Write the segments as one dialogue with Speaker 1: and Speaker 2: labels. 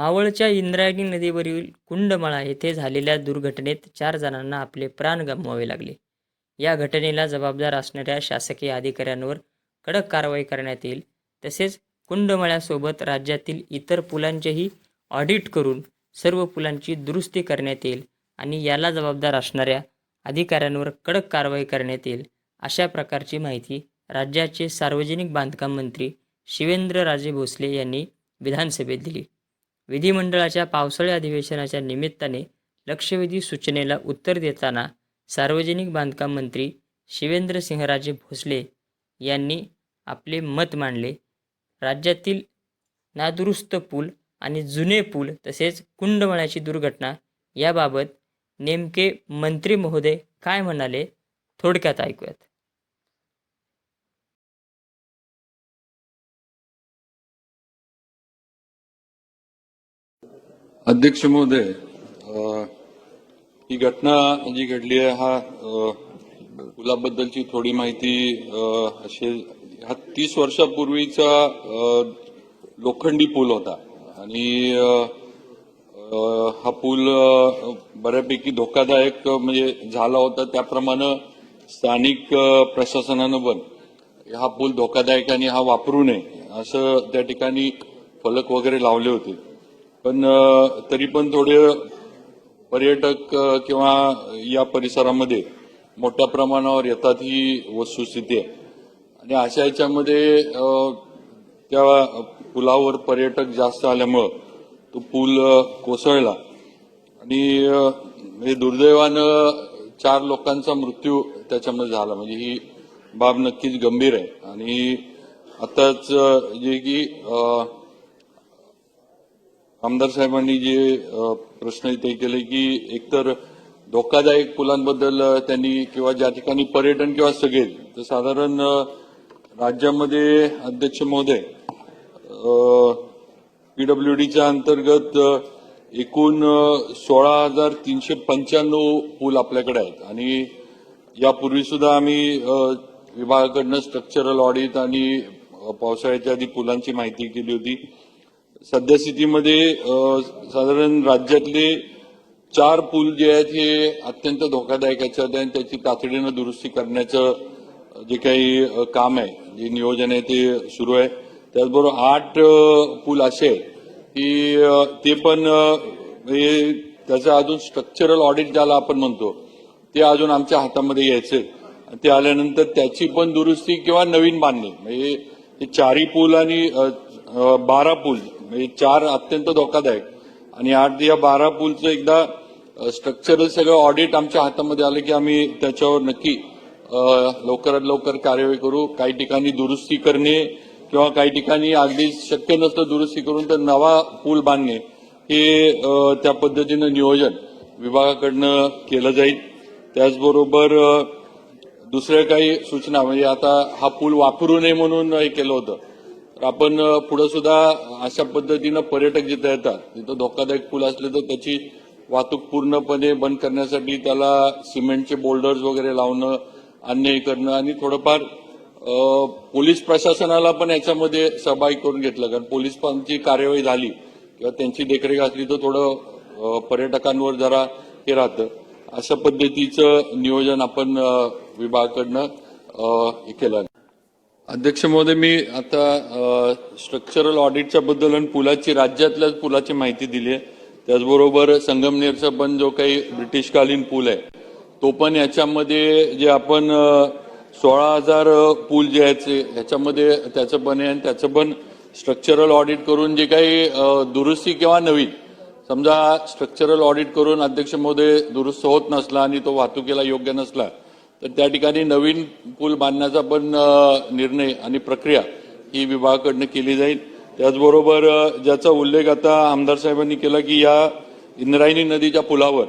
Speaker 1: मावळच्या इंद्रायणी नदीवरील कुंडमळा येथे झालेल्या दुर्घटनेत चार जणांना आपले प्राण गमवावे लागले. या घटनेला जबाबदार असणाऱ्या शासकीय अधिकाऱ्यांवर कडक कारवाई करण्यात येईल. तसेच कुंडमळ्यासोबत राज्यातील इतर पुलांचेही ऑडिट करून सर्व पुलांची दुरुस्ती करण्यात येईल आणि याला जबाबदार असणाऱ्या अधिकाऱ्यांवर कडक कारवाई करण्यात येईल अशा प्रकारची माहिती राज्याचे सार्वजनिक बांधकाम मंत्री शिवेंद्रराजे भोसले यांनी विधानसभेत दिली. विधिमंडळाच्या पावसाळी अधिवेशनाच्या निमित्ताने लक्षवेधी सूचनेला उत्तर देताना सार्वजनिक बांधकाम मंत्री शिवेंद्रसिंहराजे भोसले यांनी आपले मत मांडले. राज्यातील नादुरुस्त पूल आणि जुने पूल तसेच कुंडमळ्याची दुर्घटना याबाबत नेमके मंत्री महोदय काय म्हणाले थोडक्यात ऐकूयात.
Speaker 2: अध्यक्ष महोदय ही घटना जी घडली आहे हा पुलाबद्दलची थोडी माहिती असे अशी हा तीस वर्षापूर्वीचा लोखंडी पूल होता आणि हा पूल बऱ्यापैकी धोकादायक म्हणजे झाला होता त्याप्रमाणे स्थानिक प्रशासनानं पण हा पूल धोकादायक आणि हा वापरू नये असं त्या ठिकाणी फलक वगैरे लावले होते पण तरी पण थोडे पर्यटक किंवा या परिसरामध्ये मोठ्या प्रमाणावर येतात ही वस्तुस्थिती आहे. आणि अशा याच्यामध्ये त्या पुलावर पर्यटक जास्त आल्यामुळं तो पूल कोसळला. आणि हे म्हणजे दुर्दैवानं चार लोकांचा मृत्यू त्याच्यामध्ये झाला. म्हणजे ही बाब नक्कीच गंभीर आहे. आणि आताच जे की आमदार साहेबांनी जे प्रश्न इथे केले की एकतर धोकादायक पुलांबद्दल त्यांनी किंवा ज्या ठिकाणी पर्यटन किंवा सगळे तर साधारण राज्यामध्ये अध्यक्ष महोदय पीडब्ल्यूडीच्या अंतर्गत एकूण सोळा हजार तीनशे पंच्याण्णव पूल आपल्याकडे आहेत. आणि यापूर्वी सुद्धा आम्ही विभागाकडनं स्ट्रक्चरल ऑडिट आणि पावसाळ्याच्या आधी पुलांची माहिती केली होती. सद्यस्थितीमध्ये साधारण राज्यातले चार पूल जे आहेत हे अत्यंत धोकादायक याच्यात आणि त्याची तातडीनं दुरुस्ती करण्याचं जे काही काम आहे जे नियोजन आहे ते सुरू आहे. त्याचबरोबर आठ पूल असे आहेत की ते पण त्याचं अजून स्ट्रक्चरल ऑडिट ज्याला आपण म्हणतो ते अजून आमच्या हातामध्ये यायचे ते आल्यानंतर त्याची पण दुरुस्ती किंवा नवीन बांधणी म्हणजे चारी पूल आणि बारा पूल म्हणजे चार अत्यंत धोकादायक. आणि आठ या बारा पूलचं एकदा स्ट्रक्चरल सगळं ऑडिट आमच्या हातामध्ये आलं की आम्ही त्याच्यावर नक्की लवकरात लवकर कार्यवाही करू. काही ठिकाणी दुरुस्ती करणे किंवा काही ठिकाणी अगदी शक्य नसतं दुरुस्ती करून तर नवा पूल बांधणे हे त्या पद्धतीनं नियोजन विभागाकडनं केलं जाईल. त्याचबरोबर दुसऱ्या काही सूचना म्हणजे आता हा पूल वापरू नये म्हणून हे केलं होतं. तर आपण पुढे सुद्धा अशा पद्धतीनं पर्यटक जिथं येतात तिथं धोकादायक पूल असले तर त्याची वाहतूक पूर्णपणे बंद करण्यासाठी त्याला सिमेंटचे बोल्डर्स वगैरे लावणं अन्याय करणं आणि थोडंफार पोलीस प्रशासनाला पण याच्यामध्ये सहभागी करून घेतलं. कारण पोलिसांची कार्यवाही झाली किंवा त्यांची देखरेख असली तर थोडं पर्यटकांवर जरा हे राहतं. अशा पद्धतीचं नियोजन आपण विभागाकडनं हे केलं. अध्यक्ष महोदय मी आता स्ट्रक्चरल ऑडिटच्या बद्दल आणि पुलाची राज्यातल्याच पुलाची माहिती दिली आहे. त्याचबरोबर संगमनेरचा पण जो काही ब्रिटिशकालीन पूल आहे तो पण याच्यामध्ये जे आपण सोळा हजार पूल जे आहेत ह्याच्यामध्ये त्याचं पण आहे आणि त्याचं पण स्ट्रक्चरल ऑडिट करून जे काही दुरुस्ती किंवा नवीन समजा स्ट्रक्चरल ऑडिट करून अध्यक्ष महोदय दुरुस्त होत नसला आणि तो वाहतुकीला योग्य नसला तर त्या ठिकाणी नवीन पूल बांधण्याचा पण निर्णय आणि प्रक्रिया ही विभागाकडनं केली जाईल. त्याचबरोबर ज्याचा उल्लेख आता आमदार साहेबांनी केला की या इंद्रायणी नदीच्या पुलावर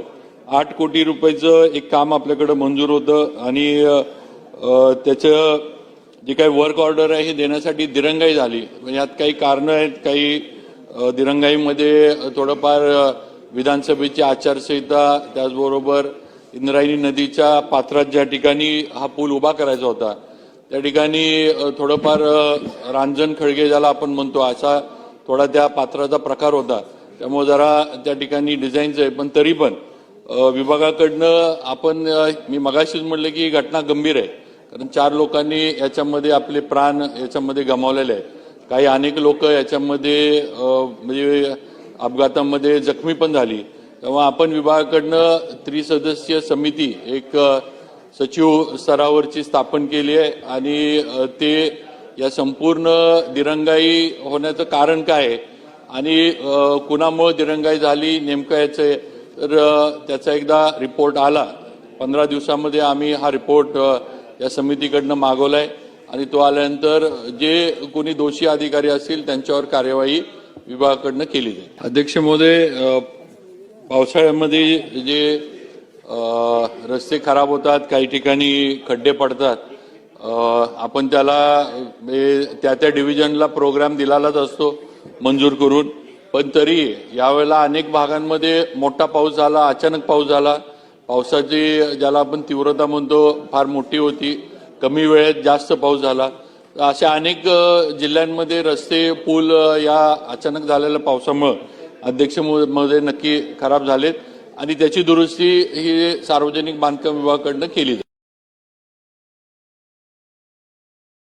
Speaker 2: आठ कोटी रुपयाचं एक काम आपल्याकडे मंजूर होतं आणि त्याचं जे काही वर्क ऑर्डर आहे हे देण्यासाठी दिरंगाई झाली. म्हणजे यात काही कारणं आहेत काही दिरंगाईमध्ये थोडंफार विधानसभेची आचारसंहिता त्याचबरोबर इंद्रायणी नदीच्या पात्रात ज्या ठिकाणी हा पूल उभा करायचा होता त्या ठिकाणी थोडंफार रांजण खळगे ज्याला आपण म्हणतो असा थोडा त्या पात्राचा प्रकार होता. त्यामुळे जरा त्या ठिकाणी डिझाईनचं आहे पण तरी पण विभागाकडनं आपण मी मगाशीच म्हटलं की ही घटना गंभीर आहे. कारण चार लोकांनी याच्यामध्ये आपले प्राण याच्यामध्ये गमावलेले आहेत. काही अनेक लोक याच्यामध्ये म्हणजे अपघातामध्ये जखमी पण झाली. तेव्हा आपण विभागाकडनं त्रिसदस्यीय समिती एक सचिव स्तरावरची स्थापन केली आहे आणि ते या संपूर्ण दिरंगाई होण्याचं कारण काय आहे आणि कुणामुळे दिरंगाई झाली नेमकं याचं आहे. तर त्याचा एकदा रिपोर्ट आला पंधरा दिवसामध्ये आम्ही हा रिपोर्ट या समितीकडनं आहे आणि तो आल्यानंतर जे कोणी दोषी अधिकारी असतील त्यांच्यावर कार्यवाही विभागाकडनं केली जाईल अध्यक्ष महोदय पावसाळ्यामध्ये जे रस्ते खराब होतात काही ठिकाणी खड्डे पडतात आपण त्याला त्या त्या डिव्हिजनला प्रोग्राम दिलालाच असतो मंजूर करून. पण तरी यावेळेला अनेक भागांमध्ये मोठा पाऊस झाला अचानक पाऊस झाला. पावसाची ज्याला आपण तीव्रता म्हणतो फार मोठी होती. कमी वेळेत जास्त पाऊस झाला. अशा अनेक जिल्ह्यांमध्ये रस्ते पूल या अचानक झालेल्या पावसामुळं अध्यक्ष महोदय नक्की खराब झालेत आणि त्याची दुरुस्ती ही सार्वजनिक बांधकाम विभागाकडनं केली जाईल